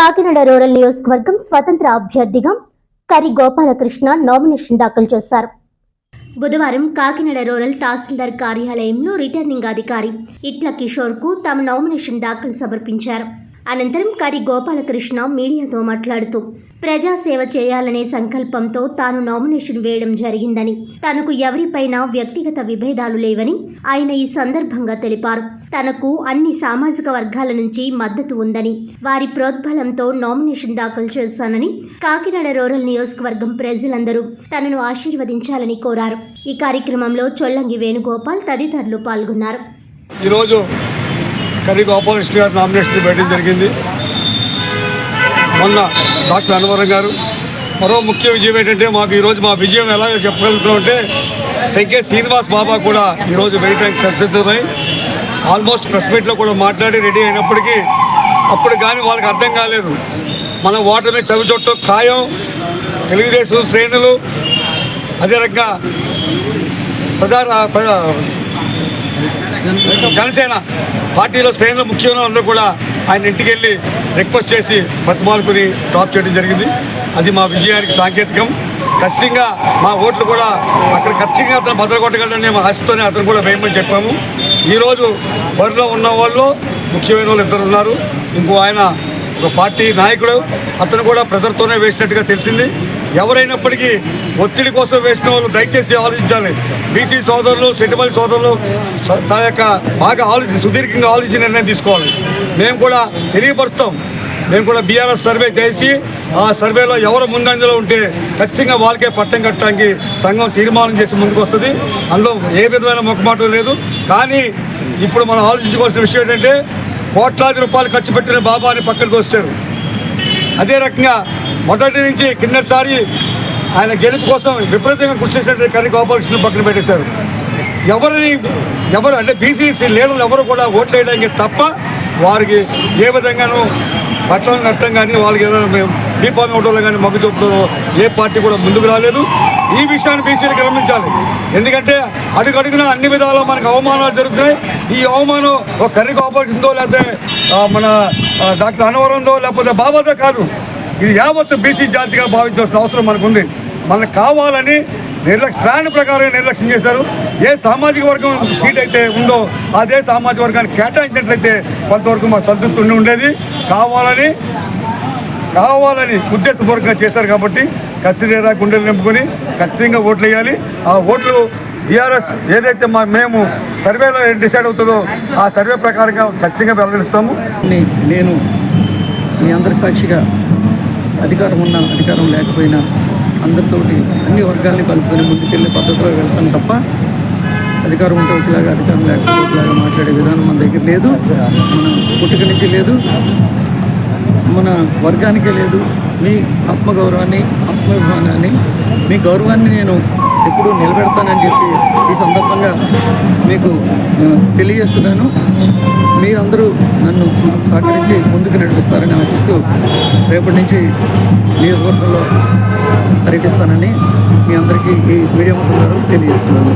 Kakinada rural నియోజకవర్గం స్వతంత్ర అభ్యర్థిగా కరి గోపాలకృష్ణ నామినేషన్ దాఖలు చేశారు. బుధవారం కాకినాడ రూరల్ తహసీల్దార్ కార్యాలయంలో రిటర్నింగ్ అధికారి ఇట్ల కిషోర్కు తమ నామినేషన్ దాఖలు సమర్పించారు. అనంతరం కరి గోపాలకృష్ణ మీడియాతో మాట్లాడుతూ ప్రజాసేవ చేయాలనే సంకల్పంతో తాను నామినేషన్ వేయడం జరిగిందని తనకు ఎవరిపైనా వ్యక్తిగత విభేదాలు లేవని ఆయన ఈ సందర్భంగా తెలిపారు. తనకు అన్ని సామాజిక వర్గాల నుంచి మద్దతు ఉందని వారి ప్రోద్బలంతో నామినేషన్ దాఖలు చేశానని కాకినాడ రూరల్ నియోజకవర్గం ప్రజలందరూ తనను ఆశీర్వదించాలని కోరారు. ఈ కార్యక్రమంలో చొల్లంగి వేణుగోపాల్ తదితరులు పాల్గొన్నారు. ఈరోజు కర్రీ గోపాలకృష్ణ గారు నామినేషన్ వేయడం జరిగింది. మొన్న డాక్టర్ అనవరం గారు మరో ముఖ్య విజయం ఏంటంటే మాకు ఈరోజు మా విజయం ఎలా చెప్పగలుగుతున్నాం అంటే వెంకే శ్రీనివాస్ బాబా కూడా ఈరోజు వేయడానికి సంసిద్ధమై ఆల్మోస్ట్ ప్రెస్ మీట్లో కూడా మాట్లాడి రెడీ అయినప్పటికీ అప్పుడు కానీ వాళ్ళకి అర్థం కాలేదు. మన ఓటమి చవి చుట్టూ ఖాయం తెలుగుదేశం శ్రేణులు అదే రకంగా ప్రజా ప్రజా జనసేన పార్టీలో శ్రేణులు ముఖ్యమైన అందరూ కూడా ఆయన ఇంటికి వెళ్ళి రిక్వెస్ట్ చేసి బతిమాలుకుని డ్రాప్ చేయడం జరిగింది. అది మా విజయానికి సాంకేతికం. ఖచ్చితంగా మా ఓట్లు కూడా అక్కడ ఖచ్చితంగా అతను భద్రకొట్టగలడనే మేము ఆశతోనే అతను కూడా వేయమని చెప్పాము. ఈరోజు బరిలో ఉన్న వాళ్ళు ముఖ్యమైన వాళ్ళు ఇద్దరు ఉన్నారు. ఇంకో ఆయన ఒక పార్టీ నాయకుడు. అతను కూడా ప్రజలతోనే వేసినట్టుగా తెలిసింది. ఎవరైనప్పటికీ ఒత్తిడి కోసం వేసిన వాళ్ళు దయచేసి ఆలోచించాలి. బీసీ సోదరులు సెటిమల్ సోదరులు తన యొక్క బాగా ఆలోచించి సుదీర్ఘంగా ఆలోచించి నిర్ణయం తీసుకోవాలి. మేము కూడా తెలియపరుస్తాం. మేము కూడా బీఆర్ఎస్ సర్వే చేసి ఆ సర్వేలో ఎవరు ముందంజలో ఉంటే ఖచ్చితంగా వాళ్ళకే పట్టం కట్టడానికి సంఘం తీర్మానం చేసి ముందుకు వస్తుంది అందులో ఏ విధమైన మొక్కమాట లేదు. కానీ ఇప్పుడు మనం ఆలోచించుకోవాల్సిన విషయం ఏంటంటే కోట్లాది రూపాయలు ఖర్చు పెట్టిన బాబాని పక్కనకి వచ్చారు అదే రకంగా మొదటి నుంచి కిందటిసారి ఆయన గెలుపు కోసం విపరీతంగా కృషి చేసినట్టు కర్రీ గోపాలకృష్ణ పక్కన పెట్టేశారు. ఎవరిని ఎవరు అంటే బీసీసీ లీడర్లు ఎవరు కూడా ఓట్లు వేయడానికి తప్ప వారికి ఏ విధంగానూ పట్టణం కట్టడం కానీ వాళ్ళకి ఏదైనా మేము బీఫామ్ ఇవ్వడంలో కానీ మొగ్గు చూపడంలో ఏ పార్టీ కూడా ముందుకు రాలేదు. ఈ విషయాన్ని బీసీలు గమనించాలి. ఎందుకంటే అడుగడుగున అన్ని విధాలు మనకు అవమానాలు జరుగుతున్నాయి. ఈ అవమానం ఒక కర్రీ గోపాలకృష్ణదో లేకపోతే మన డాక్టర్ అనవరందో లేకపోతే బాబాతో కాదు. ఇది యావత్తు బీసీ జాతిగా భావించాల్సిన అవసరం మనకుంది. మనకు కావాలని నిర్లక్ష్య ప్లాన్ ప్రకారం నిర్లక్ష్యం చేశారు. ఏ సామాజిక వర్గం సీట్ అయితే ఉందో అదే సామాజిక వర్గాన్ని కేటాయించినట్లయితే కొంతవరకు మా సంతృప్తి ఉండేది. కావాలని కావాలని ఉద్దేశపూర్వకంగా చేశారు కాబట్టి ఖచ్చితంగా గుండెలు నింపుకొని ఖచ్చితంగా ఓట్లు వేయాలి. ఆ ఓట్లు బీఆర్ఎస్ ఏదైతే మా మేము సర్వేలో డిసైడ్ అవుతుందో ఆ సర్వే ప్రకారంగా ఖచ్చితంగా వెల్లడిస్తాము. నేను మీ అందరి సాక్షిగా అధికారం ఉన్నా అధికారం లేకపోయినా అందరితోటి అన్ని వర్గాల్ని కలుపుకొని ముందుకెళ్ళే పద్ధతిలో వెళ్తాను తప్ప అధికారం ఉంటే ఒకలాగా అధికారం లేకపోతే ఒకలాగా మాట్లాడే విధానం మన దగ్గర లేదు మన పుట్టుక నుంచి లేదు మన వర్గానికే లేదు. మీ ఆత్మగౌరవాన్ని ఆత్మాభిమానాన్ని మీ గౌరవాన్ని నేను ఎప్పుడు నిలబెడతానని చెప్పి ఈ సందర్భంగా మీకు తెలియజేస్తున్నాను. మీరందరూ నన్ను సహకరించి ముందుకు నడిపిస్తారని ఆశిస్తూ రేపటి నుంచి నియోజకవర్గంలో పర్యటిస్తానని మీ అందరికీ ఈ మీడియా ముఖంగా తెలియజేస్తున్నాను.